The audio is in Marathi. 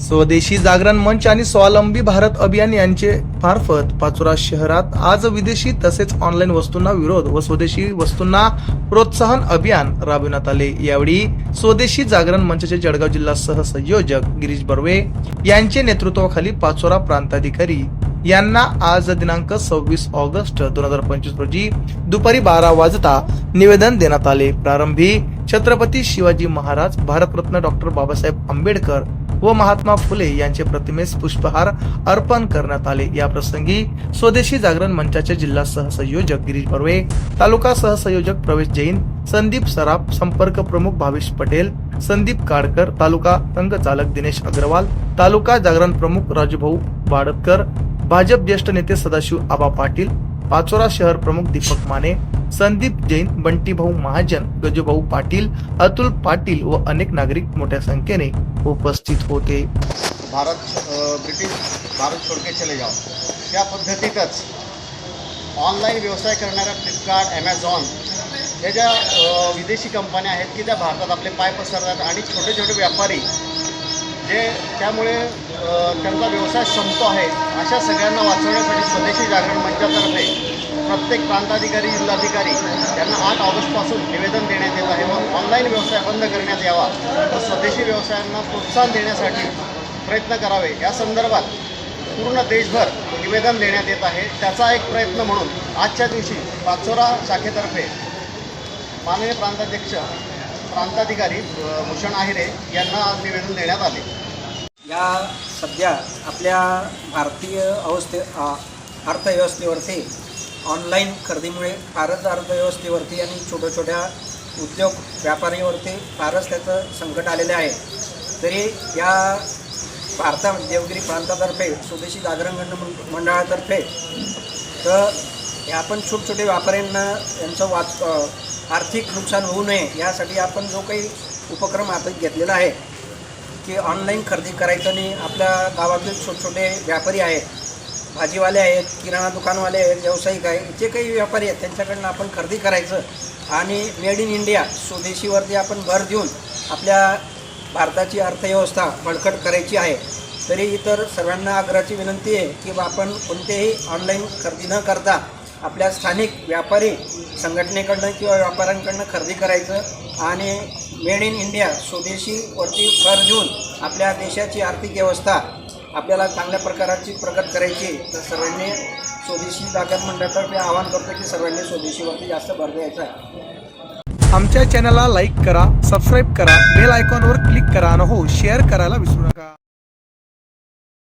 स्वदेशी जागरण मंच आणि स्वावलंबी भारत अभियान यांचे मार्फत पाचोरा शहरात आज विदेशी तसेच ऑनलाईन वस्तूंना विरोध व स्वदेशी वस्तूंना प्रोत्साहन अभियान राबविण्यात आले. यावेळी स्वदेशी जागरण मंचाचे जळगाव जिल्हा सहसंयोजक गिरीश बर्वे यांचे नेतृत्वाखाली पाचोरा प्रांताधिकारी यांना आज दिनांक सव्वीस ऑगस्ट दोन हजार पंचवीस रोजी दुपारी बारा वाजता निवेदन देण्यात आले. प्रारंभी छत्रपती शिवाजी महाराज भारतरत्न डॉक्टर बाबासाहेब आंबेडकर व महात्मा फुले यांचे प्रतिमेस पुष्पहार अर्पण करण्यात आले. या प्रसंगी स्वदेशी जागरण मंचाचे जिल्हा सहसंयोजक गिरीश बर्वे तालुका सहसंयोजक प्रवेश जैन संदीप सराफ संपर्क प्रमुख भावेश पटेल संदीप काडकर तालुका संघचालक दिनेश अग्रवाल तालुका जागरण प्रमुख राजूभाऊ बाडतकर भाजप ज्येष्ठ नेते सदाशिव आबा पाटील पाचोरा शहर प्रमुख दीपक माने संदीप जैन बंटीभाऊ महाजन गजूभाऊ पाटील अतुल पाटील व अनेक नागरिक मोठ्या संख्येने उपस्थित होते. भारत ब्रिटिश भारत सोडके चले जाओ. त्या पद्धतीतच ऑनलाईन व्यवसाय करणाऱ्या फ्लिपकार्ट ॲमेझॉन ह्या ज्या विदेशी कंपन्या आहेत की त्या भारतात आपले पाय पसरतात आणि छोटे छोटे व्यापारी जे त्यामुळे त्यांचा व्यवसाय संपतो आहे अशा सगळ्यांना वाचवण्यासाठी स्वदेशी जागरण मंचातर्फे प्रत्येक प्रांताधिकारी जिल्हाधिकारी यांना आठ ऑगस्टपासून निवेदन देण्यात येत आहे. व ऑनलाईन व्यवसाय बंद करण्यात यावा. व स्वदेशी व्यवसायांना प्रोत्साहन देण्यासाठी प्रयत्न करावे. या संदर्भात पूर्ण देशभर निवेदन देण्यात येत आहे. त्याचा एक प्रयत्न म्हणून आजच्या दिवशी पाचोरा शाखेतर्फे माननीय प्रांताध्यक्ष प्रांताधिकारी भूषण आहिरे यांना आज निवेदन देण्यात आले. या सध्या आपल्या भारतीय अवस्थे अर्थव्यवस्थेवरती ऑनलाईन खरेदीमुळे फारच अर्थव्यवस्थेवरती आणि छोट्या छोट्या उद्योग व्यापारीवरती फारच त्याचं संकट आलेलं आहे. तरी या भारता देवगिरी प्रांतातर्फे स्वदेशी जागरण मंडळातर्फे तर या आपण छोट छोटे व्यापाऱ्यांना यांचं वाच आर्थिक नुकसान होऊ नये यासाठी आपण जो काही उपक्रम हातात घेतलेला आहे की ऑनलाईन खरेदी करायचं आणि आपल्या गावातील छोटे छोटे व्यापारी आहेत भाजीवाले आहेत किराणा दुकानवाले आहेत व्यावसायिक आहेत जे काही व्यापारी आहेत त्यांच्याकडनं आपण खरेदी करायचं आणि मेड इन इंडिया स्वदेशीवरती आपण भर देऊन आपल्या भारताची अर्थव्यवस्था बळकट करायची आहे. तरी इतर सर्वांना आग्रहाची विनंती आहे की बा आपण कोणतेही ऑनलाईन खरेदी न करता आपल्या स्थानिक व्यापारी संघटनेकडनं किंवा व्यापाऱ्यांकडनं खरेदी करायचं आणि मेड इन इंडिया स्वदेशीवरती भर देऊन आपल्या देशाची आर्थिक व्यवस्था आपल्याला चांगल्या प्रकाराची प्रगत करायची तर सर्वांनी स्वदेशी जागरण मंडळातर्फे आवाहन करतो की सर्वांनी स्वदेशीवरती जास्त भर द्यायचा आहे. आमच्या चॅनलला लाईक करा सबस्क्राईब करा बेल आयकॉनवर क्लिक करा आणि हो शेअर करायला विसरू नका.